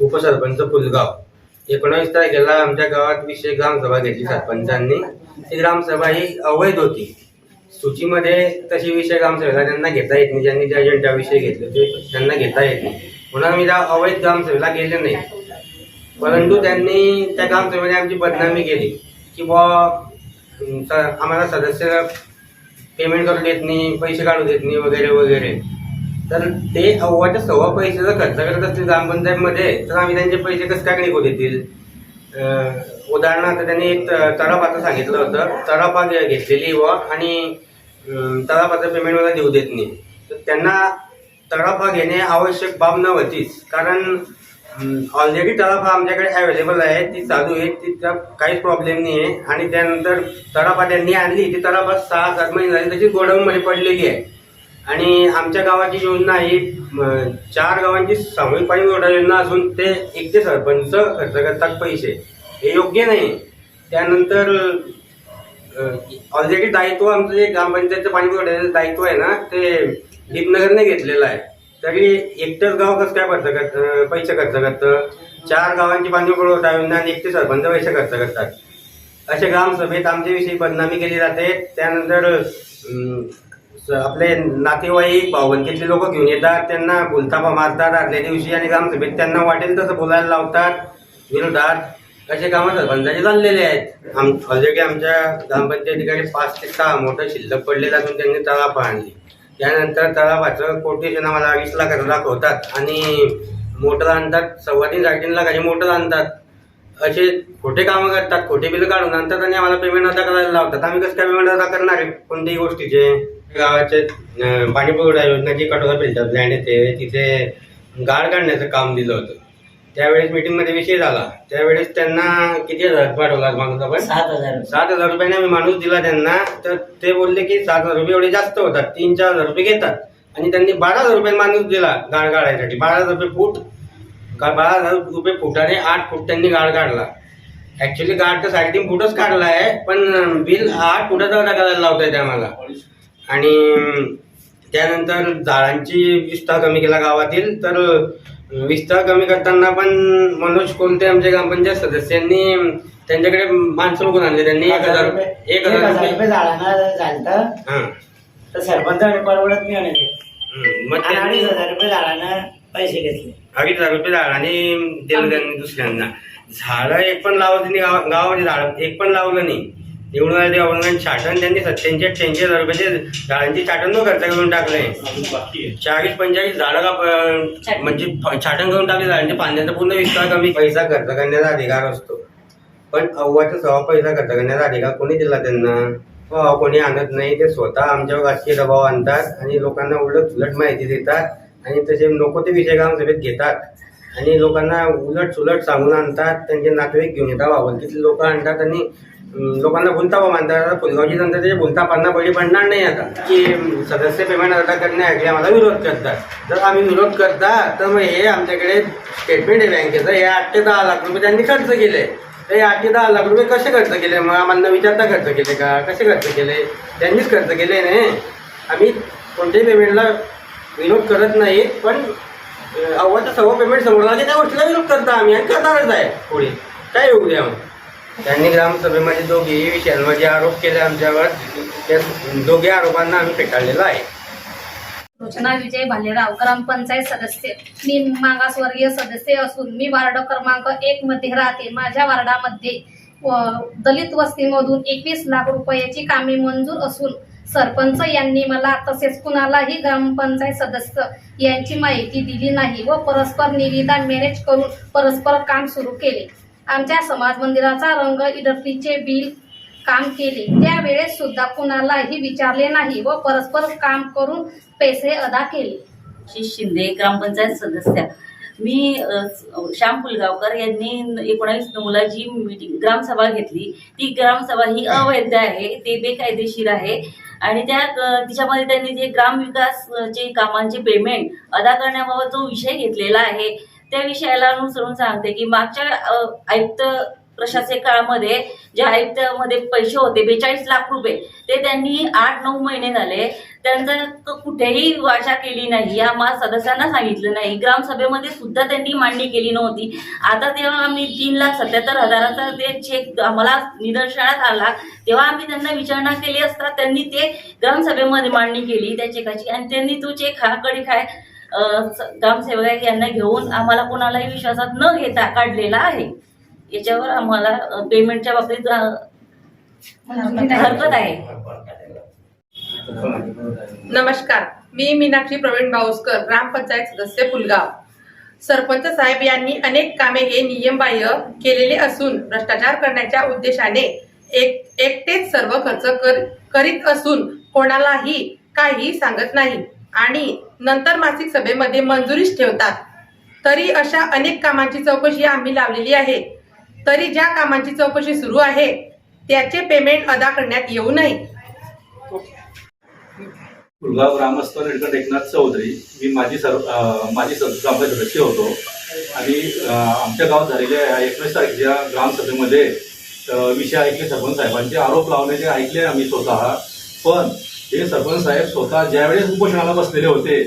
उपसरपंच पुलगाव एकोणावीस तारखेला आमच्या गावात विषय ग्रामसभा घेतली सरपंचांनी. ती ग्रामसभा ही अवैध होती. सूचीमध्ये तशी विषय ग्रामसभेला त्यांना घेता येत नाही. ज्यांनी जे अजेंडा विषय घेतले ते त्यांना घेता येत नाही. म्हणून आम्ही त्या अवैध ग्रामसभेला गेले नाही. परंतु त्यांनी त्या ग्रामसभेने आमची बदनामी केली. की बुवा आम्हाला सदस्य पेमेंट करू देत नाही पैसे काढू देत नाही वगैरे वगैरे. तर ते अव्वाच्या सव्वा पैशाचा खर्च करत असतील ग्रामपंचायतमध्ये तर आम्ही त्यांचे पैसे कसं काय निघू देतील? उदाहरणार्थ त्यांनी एक त- तरापाचं सांगितलं होतं. तरापा घे- घेतलेली व आणि अं, तरापाचं पेमेंट मला देऊ देत नाही. तर त्यांना तराफा घेणे आवश्यक बाब नव्हतीच. कारण ऑलरेडी तराफा आमच्याकडे अवेलेबल आहे. ती चालू आहे. तिचा काहीच प्रॉब्लेम नाही आहे आणि त्यानंतर तराफा त्यांनी आणली. ती तराफा सहा सात महिने झाली. तशी गोडाऊनमध्ये पडलेली आहे. आणि आमच्या गावाची योजना ही चार गावांची सामूहिक पाणी पुरवठा योजना असून ते एक ते सरपंच खर्च करतात पैसे. हे योग्य नाही. त्यानंतर ऑलरेडी दायित्व आमचं जे ग्रामपंचायतचं पाणी पुरवठ्याचं दायित्व आहे ना ते दीपनगरने घेतलेलं आहे. तरी एकटंच गाव कसं काय खर्च करत पैसे खर्च करतं? चार गावांची पाणी पुरवठा योजना आणि एक ते सरपंच पैसे खर्च करतात. असे ग्रामसभेत आमच्याविषयी बदनामी केली जाते. त्यानंतर आपले नातेवाईक भावबंदीतले लोक घेऊन येतात त्यांना भुलतापा मारतात आदल्या दिवशी आणि ग्रामसभेत त्यांना वाटेल तसं बोलायला लावतात. विरोधात असे कामं सरपंचाचे चाललेले आहेत. आम ऑलरेडी आमच्या ग्रामपंचायतीकडे पाच ते सहा मोठं शिल्लक पडलेलं असून त्यांनी तळापा आणली त्यानंतर तळापाचं कोटेशन आम्हाला वीस लाखाचं दाखवतात आणि मोटर आणतात सव्वा तीन साडेतीन लाखाची मोटर आणतात. असे खोटे कामं करतात खोटे बिल काढून आणतात आणि आम्हाला पेमेंट अदा करायला लावतात. आम्ही कसं काय पेमेंट अदा करणार आहे? कोणत्याही गोष्टीचे. गावाचे अं, पाणी पुरवठा योजनेची कटोरा फिल्टर प्लॅन्ट येते. तिथे गाळ काढण्याचं काम दिलं होतं. त्यावेळेस मीटिंगमध्ये विषय झाला. त्यावेळेस त्यांना किती हजार पाठवला माणूस आपण? सात हजार सात हजार रुपयाने आम्ही माणूस दिला त्यांना. तर ते बोलले की सात हजार रुपये एवढे जास्त होतात. तीन चार हजार रुपये घेतात. आणि त्यांनी बारा हजार रुपये माणूस दिला गाळ काढायसाठी. बारा हजार रुपये फूट का बारा हजार रुपये फुटाने आठ फूट त्यांनी गाळ काढला. ऍक्च्युली गाळ तर साडेतीन फुटच काढला आहे पण बिल आठ फुटाचा टाकायला लावताय ते आम्हाला. आणि त्यानंतर झाडांची विस्तार कमी केला गावातील तर विस्तार कमी करताना पण मनोज कोणते आमच्या ग्रामपंचायत सदस्यांनी त्यांच्याकडे माणसं बघून आणले. त्यांनी एक हजार रुपये एक हजार रुपये झाडांना झालं हा. तर सरपंचाकडे परवडत नाही. मग आणि त्यांनी अडीच हजार रुपये झाडांना पैसे घेतले. अडीच हजार रुपये झाडाने दिलं त्यांनी दुसऱ्यांना. झाडं एक पण लावलं त्यांनी गावा- गावामध्ये झाड एक पण लावलं नाही. एवढं आहे ते औरंगाबाद छाटण त्यांनी सत्याऐंशी अठ्ठ्याऐंशी हजार रुपयाचे झाडांची छाटण न खर्च करून टाकले. चाळीस पंचेचाळीस झाडं का प- म्हणजे फ- छाटण करून टाकले झाडांचे फांद्यांचा पूर्ण विस्तार कमी. पैसा खर्च करण्याचा अधिकार असतो. पण अव्वाचा सव्वा पैसा खर्च करण्याचा अधिकार कोणी दिला त्यांना? हो कोणी आणत नाही. ते स्वतः आमच्यावर राजकीय दबाव आणतात आणि लोकांना उलट उलट माहिती देतात आणि तसे नको ते विषय ग्रामसभेत घेतात. आणि लोकांना उलट सुलट सांगून आणतात. त्यांचे नातेवाईक घेऊन येतात. वावलकीतले लोक आणतात आणि अं, लोकांना भुलतापा मानतात आता फुलगावची जनता त्याच्या भुलतापांना बळी पडणार नाही आता. की सदस्य पेमेंट अदा करण्याऐवजी आम्हाला विरोध करतात. जर आम्ही विरोध करता तर मग हे आमच्याकडे स्टेटमेंट आहे बँकेचं. हे आठ ते दहा लाख रुपये त्यांनी खर्च केले. तर हे आठ ते दहा लाख रुपये कसे खर्च केले? मग आम्हाला विचारता खर्च केले का? कसे खर्च केले? त्यांनीच खर्च केले नाही आम्ही कोणत्याही पेमेंटला विरोध करत नाही पण अव्वाचं सर्व पेमेंट समोर आले त्या गोष्टीला विरोध करता आम्ही आणि करणारच आहे पुढे. काय येऊ द्या मग? त्यांनी ग्रामसभेमध्ये दोघेही विषयांवर जे आरोप केले आमच्यावर. त्या दोघे आरोपांना आम्ही फेटाळलेलं आहे. रोचना विजय भालेराव ग्रामपंचायत सदस्य. मी मागासवर्गीय सदस्य असून मी वार्ड क्रमांक एक मध्ये राहते. माझ्या वार्डामध्ये दलित वस्तीमधून एकवीस लाख रुपयाची कामे मंजूर असून सरपंच यांनी मला तसेच कुणालाही ग्रामपंचायत सदस्य यांची माहिती दिली नाही व परस्पर निविदा मॅनेज करून परस्पर काम सुरू केले. आमच्या समाज मंदिराचा रंग इडफीचे बिल काम केले. त्यावेळेस सुद्धा कुणालाही विचारले नाही व परस्पर काम करून पैसे अदा केले. शिंदे ग्रामपंचायत सदस्य. मी श्याम पुलगावकर यांनी एकोणावीस नऊला जी मीटिंग ग्रामसभा घेतली. ती ग्रामसभा ही अवैध आहे ते बेकायदेशीर आहे. आणि त्या तिच्यामध्ये त्यांनी जे ग्रामविकासचे कामांचे पेमेंट अदा करण्याबाबत जो विषय घेतलेला आहे त्या विषयाला अनुसरून सांगते की मागच्या आयुक्त प्रशासकीय काळामध्ये जे आयुक्तामध्ये पैसे होते बेचाळीस लाख रुपये ते त्यांनी आठ नऊ महिने झाले. त्यांचा कुठेही वाचा केली नाही या मा सदस्यांना सांगितलं नाही. ग्रामसभेमध्ये सुद्धा त्यांनी मांडणी केली नव्हती. आता तेव्हा आम्ही तीन लाख सत्याहत्तर हजाराचा ते चेक आम्हाला निदर्शनात आला तेव्हा आम्ही त्यांना विचारणा केली असता त्यांनी ते ग्रामसभेमध्ये मांडणी केली त्या चेकाची आणि त्यांनी तो चेक हा कडी खाय ग्रामसेवक यांना घेऊन आम्हाला कोणालाही विश्वासात न घेता काढलेला आहे. याच्यावर आम्हाला पेमेंटच्या बाबतीत हरकत आहे. नमस्कार. मी मीनाक्षी प्रवीण बाऊसकर ग्रामपंचायत सदस्य पुलगाव. सरपंच साहेब यांनी अनेक कामे हे नियमबाह्य केलेले असून भ्रष्टाचार करण्याच्या उद्देशाने एक एकटेच सर्व खर्च कर करीत असून कोणालाही काही सांगत नाही. आणि नंतर मासिक सभेमध्ये मंजुरीच ठेवतात. तरी अशा अनेक कामांची चौकशी आम्ही लावलेली आहे. तरी ज्या कामांची चौकशी सुरू आहे त्याचे पेमेंट अदा करण्यात येऊ नये. गुरगाव ग्रामस्थ निळकंठ एकनाथ चौधरी मी माझी सर माझी सद- ग्रामपंचायत सदस्य होतो. आणि आमच्या गावात झालेल्या एकवीस तारखेच्या ग्रामसभेमध्ये विषय ऐकले सरपंच साहेबांचे आरोप लावण्याचे ऐकले आम्ही स्वतः. पण हे सरपंच साहेब स्वतः ज्यावेळेस उपोषणाला बसलेले होते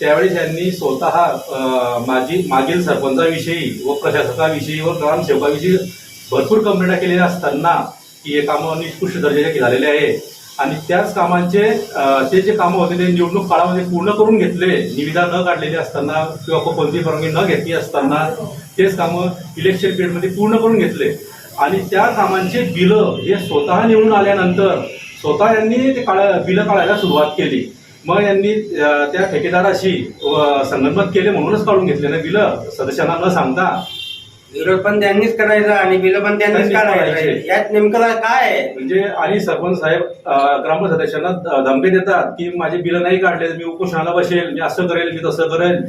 त्यावेळी त्यांनी स्वतः माझी मागील सरपंचाविषयी व प्रशासकाविषयी व ग्रामसेवकाविषयी भरपूर कंप्लेंट केलेल्या असताना की हे कामं निकृष्ट दर्जाचे झालेले आहे. आणि त्याच कामांचे ते जे कामं होते ते निवडणूक काळामध्ये पूर्ण करून घेतले निविदा न काढलेली असताना किंवा कोणती परवानगी न घेतली असताना तेच कामं इलेक्शन पिरियडमध्ये पूर्ण करून घेतले. आणि त्या कामांचे बिलं हे स्वतः निवडून आल्यानंतर स्वतः यांनी ते काळ बिलं काढायला सुरुवात केली. मग यांनी त्या ठेकेदाराशी संगनमत केले म्हणूनच काढून घेतले. ना बिलं सदस्यांना न सांगता विरोध पण त्यांनीच करायचा आणि बिल पण त्यांनीच काढायचं. यात नेमकं काय आहे? म्हणजे आणि सरपंच साहेब ग्राम सदस्यांना धमकी देतात की माझे बिलं नाही काढले मी उपोषणाला बसेल मी असं करेल मी तसं करेल.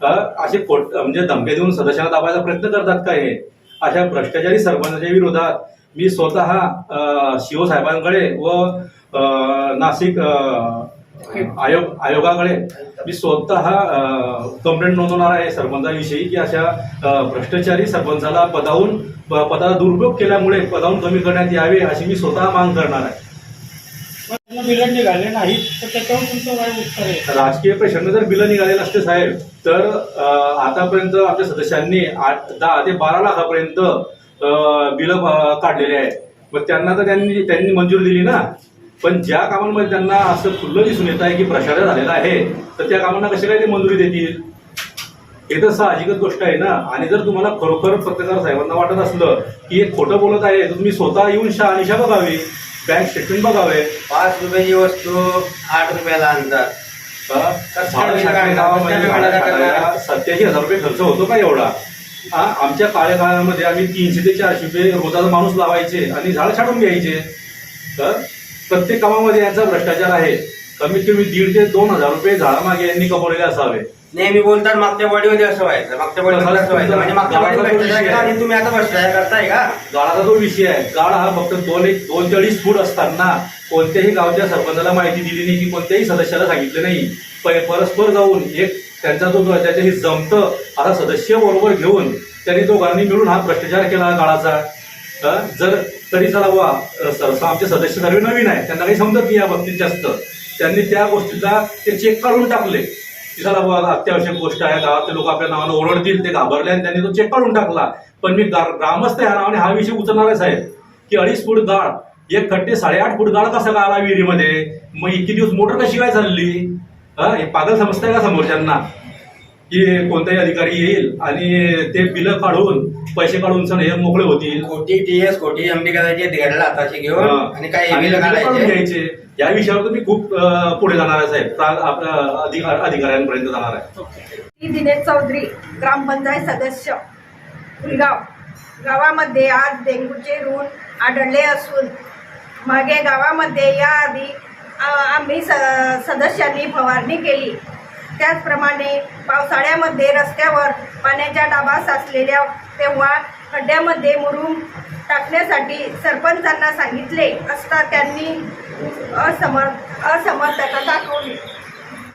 असे म्हणजे धमकी देऊन सदस्यांना दाबायचा प्रयत्न करतात काय हे? अशा भ्रष्टाचारी सरपंचाच्या विरोधात मी स्वतः अं, शिव साहेबांकडे व नाशिक आयोग आयोगाकडे मी स्वतः कंप्लेंट नोंदवणार आहे सरपंचाविषयी की अशा भ्रष्टाचारी सरपंचाला पदावून पदाचा दुरुपयोग केल्यामुळे पदावून कमी करण्यात यावे अशी मी स्वतः मागणी करणार आहे. बिलं निघाले नाहीत तर त्याच्यावर तुमचं काय उत्तर आहे? राजकीय प्रेशरनं जर बिलं निघाले नसते साहेब तर आतापर्यंत आमच्या सदस्यांनी आठ दहा ते बारा लाखापर्यंत बिलं काढलेले आहेत. मग त्यांना तर त्यांनी त्यांनी मंजुरी दिली ना. पण ज्या कामांमध्ये त्यांना असं खुल्लं दिसून येत आहे की भ्रष्टाचार झालेला आहे तर त्या कामांना कसे काय ते मंजुरी देतील? हे तर साहजिकच गोष्ट आहे ना. आणि जर तुम्हाला खरोखर पत्रकार साहेबांना वाटत असलं की हे खोटं बोलत आहे तर तुम्ही स्वतः येऊन शहानिशा बघावी. बँक स्टेटमेंट बघावे. पाच रुपयाची वस्तू आठ रुपयाला आणतात. सत्याऐंशी हजार रुपये खर्च होतो का एवढा? हा आमच्या कार्यकाळामध्ये आम्ही तीनशे ते चारशे रुपये रोजाचा माणूस लावायचे आणि झाड छाटून घ्यायचे. तर प्रत्येक कामामध्ये यांचा भ्रष्टाचार आहे. कमीत कमी दीड ते दोन हजार रुपये झाडामागे यांनी कमवलेले असावे. नेहमी बोलतात मागच्या बॉडीमध्ये असं व्हायचं मागच्या बॉडीमध्ये असं व्हायचं. म्हणजे मागच्या केला आणि तुम्ही आता भ्रष्टाचार करताय का? गाळाचा जो विषय आहे गाळ हा फक्त दोन एक दोन ते अडीच फूट असताना कोणत्याही गावच्या सरपंचाला माहिती दिली नाही की कोणत्याही सदस्याला सांगितलं नाही. परस्पर जाऊन एक त्यांचा जो त्याच्याशी जमतं असा सदस्य बरोबर घेऊन त्यांनी दोघांनी मिळून हा भ्रष्टाचार केला गाळाचा जर तरी चला वा आमचे सदस्य सर्व नवीन आहे त्यांना काही समजत नाही या बाबतीत जास्त. त्यांनी त्या गोष्टीचा ते चेक काढून टाकले. की चला बुवा अत्यावश्यक गोष्ट आहे गावातले लोक आपल्या नावानं ओरडतील ते घाबरले आणि त्यांनी तो चेक काढून टाकला. पण मी ग्रामस्थ या नावाने हा विषय उचलणार आहे साहेब. की अडीच फूट गाळ एक खड्डे साडेआठ फूट गाळ कसा गाळा विहिरीमध्ये? मग इतकी दिवस मोटर कशी काय चालली? हे पागल समजताय का समोरच्यांना? की कोणताही अधिकारी येईल आणि ते बिलं काढून पैसे काढून सण हे मोकळे होतील. कोटी टीएस कोटी एमडी करायचे घ्यायला हाताशी घेऊन आणि काय आणि बिल बिलं काढून काढायचे घ्यायचे. या विषयावर तुम्ही खूप अं, पुढे जाणार आहे साहेब. आपल्या अधिकार अधिकाऱ्यांपर्यंत जाणार आहे. मी दिनेश चौधरी ग्रामपंचायत सदस्य फुलगाव गावामध्ये आज डेंग्यूचे रुण आढळले असून मागे गावामध्ये याआधी आ, आम्ही स सदस्यांनी फवारणी केली. त्याचप्रमाणे पावसाळ्यामध्ये रस्त्यावर पाण्याच्या डाबा साचलेल्या तेव्हा खड्ड्यामध्ये मुरुम टाकण्यासाठी सरपंचांना सांगितले असता त्यांनी असमर्थ असमर्थता दाखवली.